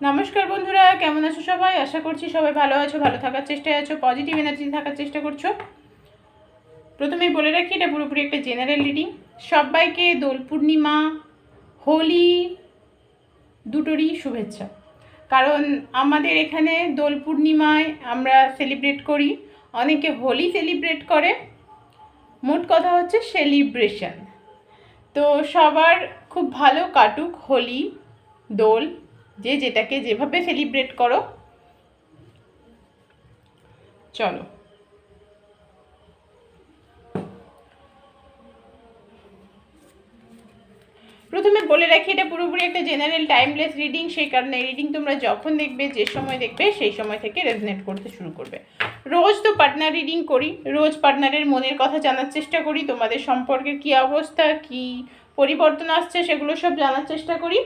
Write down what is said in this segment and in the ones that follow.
নমস্কার বন্ধুরা, কেমন আছো সবাই? আশা করছি সবাই ভালো আছো, ভালো থাকার চেষ্টায় আছো পজিটিভ এনার্জি থাকার চেষ্টা করছ। প্রথমে বলে রাখি, এটা পুরোপুরি একটা জেনারেল রিডিং সবাইকে দোল পূর্ণিমা, হোলি, দুটোরই শুভেচ্ছা। কারণ আমাদের এখানে দোল পূর্ণিমায় আমরা সেলিব্রেট করি, অনেকে হোলি সেলিব্রেট করে। মোট কথা হচ্ছে সেলিব্রেশন তো সবার খুব ভালো কাটুক হোলি, দোল। যে যেটাকে যেভাবে সেলিব্রেট করো। চলো। প্রথমে বলে রাখি, এটা পুরোপুরি একটা জেনারেল টাইমলেস রিডিং সেই কারণে রিডিং তোমরা যখন দেখবে, যে সময় দেখবে, সেই সময় থেকে রেজনেট করতে শুরু করবে। রোজ তো পার্টনার রিডিং করি, রোজ পার্টনারের মনের কথা জানার চেষ্টা করি, তোমাদের সম্পর্কের কী অবস্থা, কী পরিবর্তন আসছে, সেগুলো সব জানার চেষ্টা করি।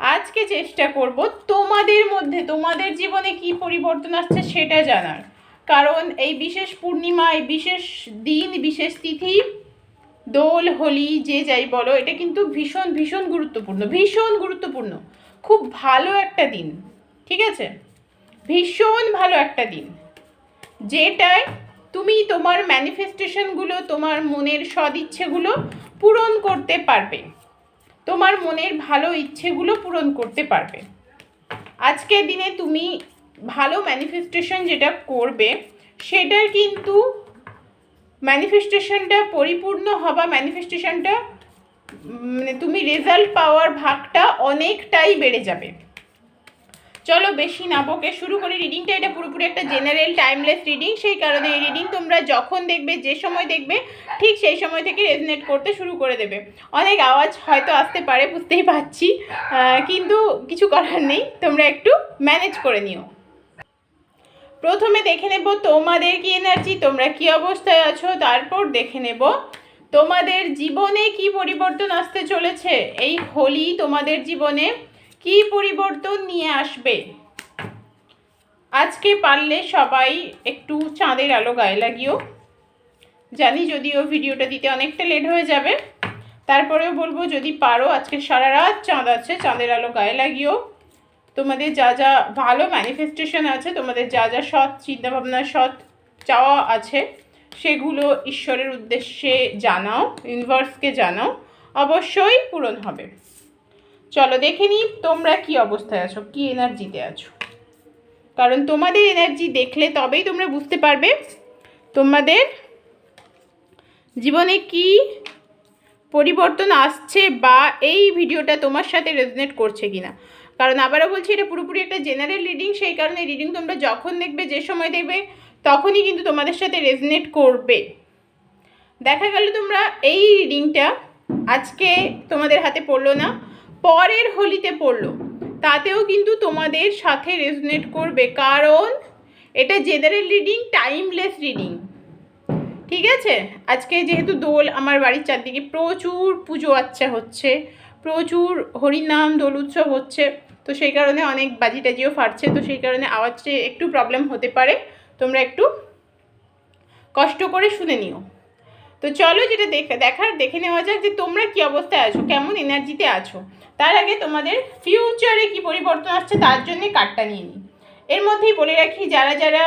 আজকে চেষ্টা করব তোমাদের মধ্যে, তোমাদের জীবনে কি পরিবর্তন আসছে সেটা জানার। কারণ এই বিশেষ পূর্ণিমা, এই বিশেষ দিন, বিশেষ তিথি, দোল, হোলি, যে যাই বলো, এটা কিন্তু ভীষণ ভীষণ গুরুত্বপূর্ণ ভীষণ গুরুত্বপূর্ণ। খুব ভালো একটা দিন, ঠিক আছে? ভীষণ ভালো একটা দিন যেটায় তুমি তোমার ম্যানিফেস্টেশনগুলো তোমার মনের সদিচ্ছেগুলো পূরণ করতে পারবে। তোমার মনের ভালো ইচ্ছেগুলো পূরণ করতে পারবে। আজকের দিনে তুমি ভালো ম্যানিফেস্টেশন যেটা করবে, সেটার কিন্তু ম্যানিফেস্টেশনটা পরিপূর্ণ হবা ম্যানিফেস্টেশনটা মানে তুমি রেজাল্ট পাওয়ার ভাগটা অনেকটাই বেড়ে যাবে। চলো বেশি না বকে, শুরু করি রিডিংটা এটা পুরোপুরি একটা জেনারেল টাইমলেস রিডিং সেই কারণে এই রিডিং তোমরা যখন দেখবে, যে সময় দেখবে, ঠিক সেই সময় থেকে রেজনেট করতে শুরু করে দেবে। অনেক আওয়াজ হয়তো আসতে পারে, বুঝতেই পারছি। কিন্তু কিছু করার নেই, তোমরা একটু ম্যানেজ করে নিও। প্রথমে দেখে নেব তোমাদের কি এনার্জি তোমরা কি অবস্থায় আছো? তারপর দেখে নেব তোমাদের জীবনে কি পরিবর্তন আসতে চলেছে? এই হোলি তোমাদের জীবনে কি পরিবর্তন নিয়ে আসবে? আজকে পারলে সবাই একটু চাঁদের আলো গায়ে লাগিও। জানি যদিও ভিডিওটা দিতে অনেকটা লেট হয়ে যাবে। তারপরেও বলব, যদি পারো, আজকে সারা রাত চাঁদ আছে, চাঁদের আলো গায়ে লাগিও। তোমাদের যা যা ভালো ম্যানিফেস্টেশন আছে, তোমাদের যা যা সৎ চিন্তাভাবনা, সৎ চাওয়া আছে, সেগুলো ঈশ্বরের উদ্দেশ্যে জানাও ইউনিভার্সকে জানাও। অবশ্যই পূরণ হবে। চলো দেখে নিই তোমরা কি অবস্থায় আছো, কি এনার্জিতে আছো। কারণ তোমাদের এনার্জি দেখলে তবেই তোমরা বুঝতে পারবে তোমাদের জীবনে কি পরিবর্তন আসছে বা এই ভিডিওটা তোমার সাথে রেজনেট করছে কিনা। কারণ আবারও বলছি, এটা পুরোপুরি একটা জেনারেল রিডিং সেই কারণে রিডিং তোমরা যখন দেখবে, যে সময় দেখবে, তখনই কিন্তু তোমাদের সাথে রেজনেট করবে। দেখা গেল তোমরা এই রিডিংটা আজকে তোমাদের হাতে পড়ল না পরের হোলিতে পড়ল। তাতেও কিন্তু তোমাদের সাথে রেজনেট করবে, কারণ এটা জেনারেল রিডিং টাইমলেস রিডিং ঠিক আছে? আজকে যেহেতু দোল, আমার বাড়ির চারদিকে প্রচুর পুজো আচ্ছা হচ্ছে, প্রচুর হরিনাম, দোল উৎসব হচ্ছে, তো সেই কারণে অনেক বাজি টাজিও ফাটছে, তো সেই কারণে আওয়াজে একটু প্রবলেম হতে পারে। তোমরা একটু কষ্ট করে শুনে নিও। তো চলো যেটা দেখে, দেখার, দেখে নেওয়া যাক যে তোমরা কি অবস্থায় আছো, কেমন এনার্জিতে আছো। তার আগে তোমাদের ফিউচারে কি পরিবর্তন আসছে তার জন্য কার্ডটা নিয়ে নিই এর মধ্যেই বলে রাখি, যারা যারা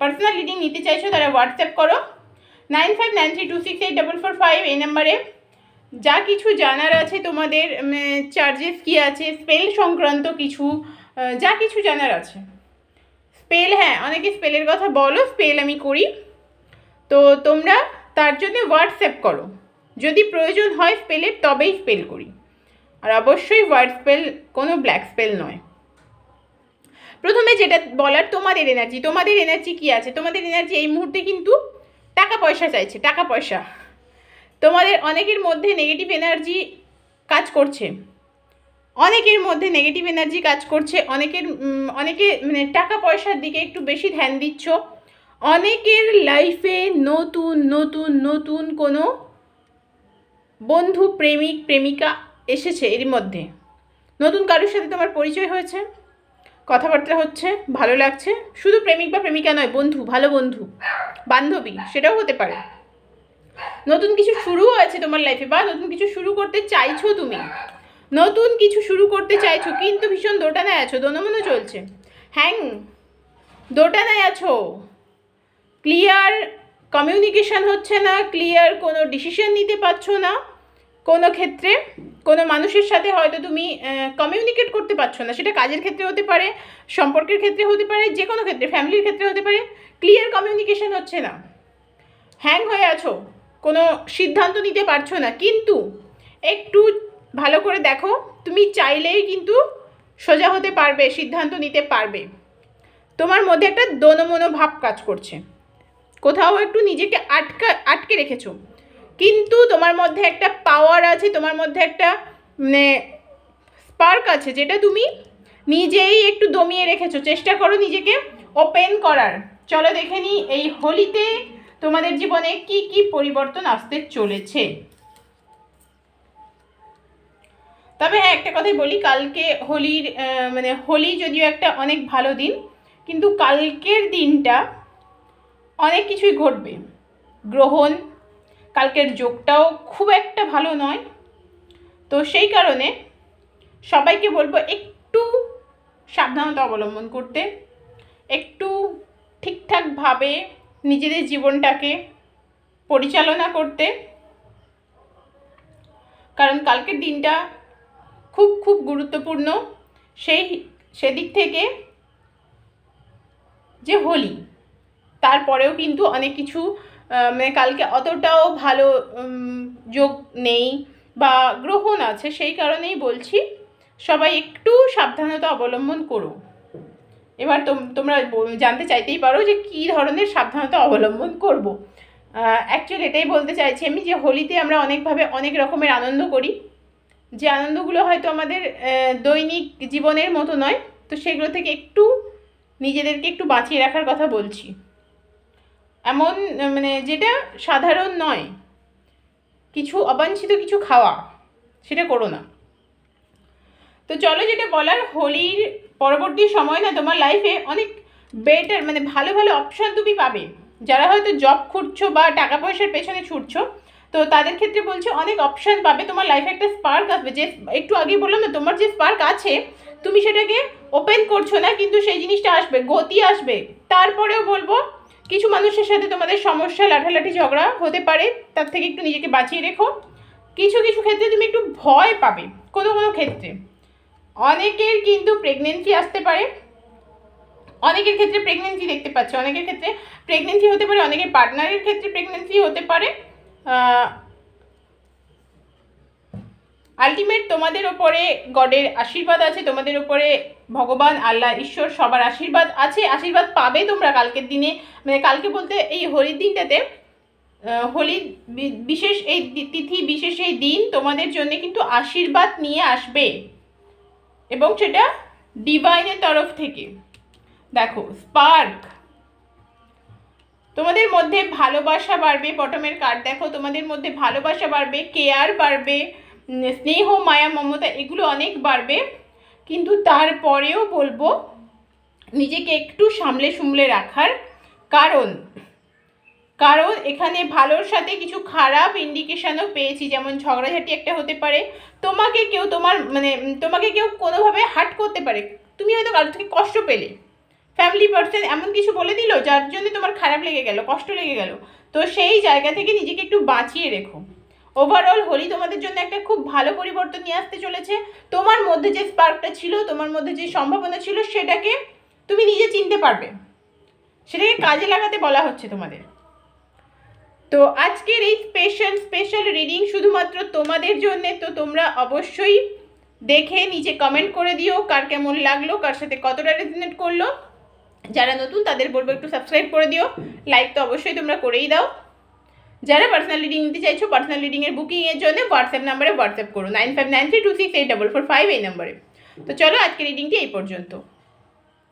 পার্সোনাল রিডিং নিতে চাইছো তারা হোয়াটসঅ্যাপ করো। Nine five nine three two six eight double four five এই নাম্বারে যা কিছু জানার আছে তোমাদের চার্জেস কি আছে স্পেল সংক্রান্ত কিছু যা কিছু জানার আছে। স্পেল হ্যাঁ অনেকে স্পেলের কথা বলো স্পেল আমি করি। তো তোমরা তার জন্য হোয়াটসঅ্যাপ করো। যদি প্রয়োজন হয় স্পেলের তবেই স্পেল করি। আর অবশ্যই হোয়াইট স্পেল কোনো ব্ল্যাক স্পেল নয়। প্রথমে যেটা বলার, তোমাদের এনার্জি তোমাদের এনার্জি কি আছে? তোমাদের এনার্জি এই মুহূর্তে কিন্তু টাকা পয়সা চাইছে, টাকা পয়সা। তোমাদের অনেকের মধ্যে নেগেটিভ এনার্জি কাজ করছে। অনেকের মধ্যে নেগেটিভ এনার্জি কাজ করছে, অনেকের অনেকে মানে টাকা পয়সার দিকে একটু বেশি ধ্যান দিচ্ছ। অনেকের লাইফে নতুন নতুন নতুন কোনো বন্ধু প্রেমিক প্রেমিকা এসেছে এর মধ্যে। নতুন কারোর সাথে তোমার পরিচয় হয়েছে? কথাবার্তা হচ্ছে, ভালো লাগছে? শুধু প্রেমিক বা প্রেমিকা নয়, বন্ধু, ভালো বন্ধু, বান্ধবী, সেটাও হতে পারে। নতুন কিছু শুরুও আছে তোমার লাইফে বা নতুন কিছু শুরু করতে চাইছো তুমি। নতুন কিছু শুরু করতে চাইছো, কিন্তু ভীষণ দোটানায় আছো, দোনমনো চলছে। হ্যাং, দোটানায় আছো। ক্লিয়ার কমিউনিকেশান হচ্ছে না, ক্লিয়ার কোনো ডিসিশন নিতে পারছ না কোনো ক্ষেত্রে, কোনো মানুষের সাথে হয়তো তুমি কমিউনিকেট করতে পারছ না। সেটা কাজের ক্ষেত্রে হতে পারে, সম্পর্কের ক্ষেত্রে হতে পারে যে কোনো ক্ষেত্রে ফ্যামিলির ক্ষেত্রে হতে পারে ক্লিয়ার কমিউনিকেশান হচ্ছে না। হ্যাং হয়ে আছো, কোনো সিদ্ধান্ত নিতে পারছ না। কিন্তু একটু ভালো করে দেখো, তুমি চাইলেই কিন্তু সোজা হতে পারবে, সিদ্ধান্ত নিতে পারবে। তোমার মধ্যে একটা দনমনো ভাব কাজ করছে। কোথাও একটু নিজেকে আটকা, আটকে রেখেছো। কিন্তু তোমার মধ্যে একটা পাওয়ার আছে, তোমার মধ্যে একটা মানে স্পার্ক আছে, যেটা তুমি নিজেই একটু দমিয়ে রেখেছো। চেষ্টা করো নিজেকে ওপেন করার। চলো দেখে নিই এই হোলিতে তোমাদের জীবনে কি কি পরিবর্তন আসতে চলেছে। তবে হ্যাঁ একটা কথাই বলি, কালকে হোলির মানে হোলি যদিও একটা অনেক ভালো দিন, কিন্তু কালকের দিনটা অনেক কিছুই ঘটবে। গ্রহণ, কালকের যোগটাও খুব একটা ভালো নয়। তো সেই কারণে সবাইকে বলব একটু সাবধানতা অবলম্বন করতে, একটু ঠিকঠাকভাবে নিজেদের জীবনটাকে পরিচালনা করতে। কারণ কালকের দিনটা খুব খুব গুরুত্বপূর্ণ। সেই, সেদিক থেকে যে হোলি তারপরেও কিন্তু অনেক কিছু মানে কালকে অতটাও ভালো যোগ নেই বা গ্রহণ আছে সেই কারণেই বলছি, সবাই একটু সাবধানতা অবলম্বন করো। এবার তোম- তোমরা জানতে চাইতেই পারো যে কী ধরনের সাবধানতা অবলম্বন করব। অ্যাকচুয়ালি এটাই বলতে চাইছি আমি যে হোলিতে আমরা অনেকভাবে অনেক রকমের আনন্দ করি। যে আনন্দগুলো হয়তো আমাদের দৈনিক জীবনের মতো নয়, তো সেগুলো থেকে একটু নিজেদেরকে একটু বাঁচিয়ে রাখার কথা বলছি। এমন মানে যেটা সাধারণ নয়। কিছু অবাঞ্ছিত কিছু খাওয়া, সেটা করো না। তো চলো যেটা বলার, হোলির পরবর্তী সময় না তোমার লাইফে অনেক বেটার মানে ভালো ভালো অপশান তুমি পাবে। যারা হয়তো জব খুঁজছো বা টাকা পয়সার পেছনে ছুটছো, তো তাদের ক্ষেত্রে বলছে অনেক অপশান পাবে। তোমার লাইফে একটা স্পার্ক আসবে। যে একটু আগে বললাম না, তোমার যে স্পার্ক আছে, তুমি সেটাকে ওপেন করছ না, কিন্তু সেই জিনিসটা আসবে, গতি আসবে। তারপরেও বলব কিছু মানুষের সাথে তোমাদের সমস্যা, লাঠালাঠি, ঝগড়া হতে পারে, তার থেকে একটু নিজেকে বাঁচিয়ে রেখো। কিছু কিছু ক্ষেত্রে তুমি একটু ভয় পাবে, কোনো কোনো ক্ষেত্রে। অনেকের কিন্তু প্রেগনেন্সি আসতে পারে। অনেকের ক্ষেত্রে প্রেগনেন্সি দেখতে পাচ্ছ, অনেকের ক্ষেত্রে প্রেগনেন্সি হতে পারে, অনেকের পার্টনারের ক্ষেত্রে প্রেগনেন্সি হতে পারে। আলটিমেট তোমাদের ওপরে গডের আশীর্বাদ আছে, তোমাদের ওপরে ভগবান, আল্লাহ, ঈশ্বর সবার আশীর্বাদ আছে, আশীর্বাদ পাবে তোমরা কালকের দিনে। মানে কালকে বলতে এই হোলির দিনটাতে হোলির বিশেষ এই তিথি, বিশেষ এই দিন তোমাদের জন্য কিন্তু আশীর্বাদ নিয়ে আসবে। এবং সেটা ডিভাইনের তরফ থেকে। দেখো, স্পার্ক। তোমাদের মধ্যে ভালোবাসা বাড়বে বটমের কার্ড দেখো, তোমাদের মধ্যে ভালোবাসা বাড়বে কেয়ার বাড়বে। স্নেহ, মায়া, মমতা এগুলো অনেক বাড়বে। কিন্তু তারপরেও বলব, নিজেকে একটু সামলে সুমলে রাখার কারণ। কারণ এখানে ভালোর সাথে কিছু খারাপ ইন্ডিকেশনও পেয়েছি, যেমন ঝগড়াঝাটি একটা হতে পারে। তোমাকে কেউ তোমার মানে তোমাকে কেউ কোনোভাবে হার্ট করতে পারে। তুমি হয়তো কারোর থেকে কষ্ট পেলে। ফ্যামিলি পার্সন এমন কিছু বলে দিল, যার জন্য তোমার খারাপ লেগে গেল, কষ্ট লেগে গেল। তো সেই জায়গা থেকে নিজেকে একটু বাঁচিয়ে রেখো। ওভারঅল হোলি তোমাদের জন্য একটা খুব ভালো পরিবর্তন নিয়ে আসতে চলেছে। তোমার মধ্যে যে স্পার্কটা ছিল, তোমার মধ্যে যে সম্ভাবনা ছিল, সেটাকে তুমি নিজে চিনতে পারবে। সেটাকে কাজে লাগাতে বলা হচ্ছে তোমাদের। তো আজকের এই স্পেশাল স্পেশাল রিডিং শুধুমাত্র তোমাদের জন্য, তো তোমরা অবশ্যই দেখে, নিচে কমেন্ট করে দিও কার কেমন লাগল, কার সাথে কতটা রেজনেট করল। যারা নতুন, তাদের বলব একটু সাবস্ক্রাইব করে দিও। লাইক তো অবশ্যই তোমরা করেই দাও। যারা পার্সোনাল রিডিং নিতে চাইছো পার্সোনাল রিডিংয়ের বুকিংয়ের জন্য হোয়াটসঅ্যাপ নাম্বারে হোয়াটসঅ্যাপ করো। Nine five nine three two six eight double four five এই নাম্বারে তো চলো আজকের রিডিংটি এই পর্যন্ত।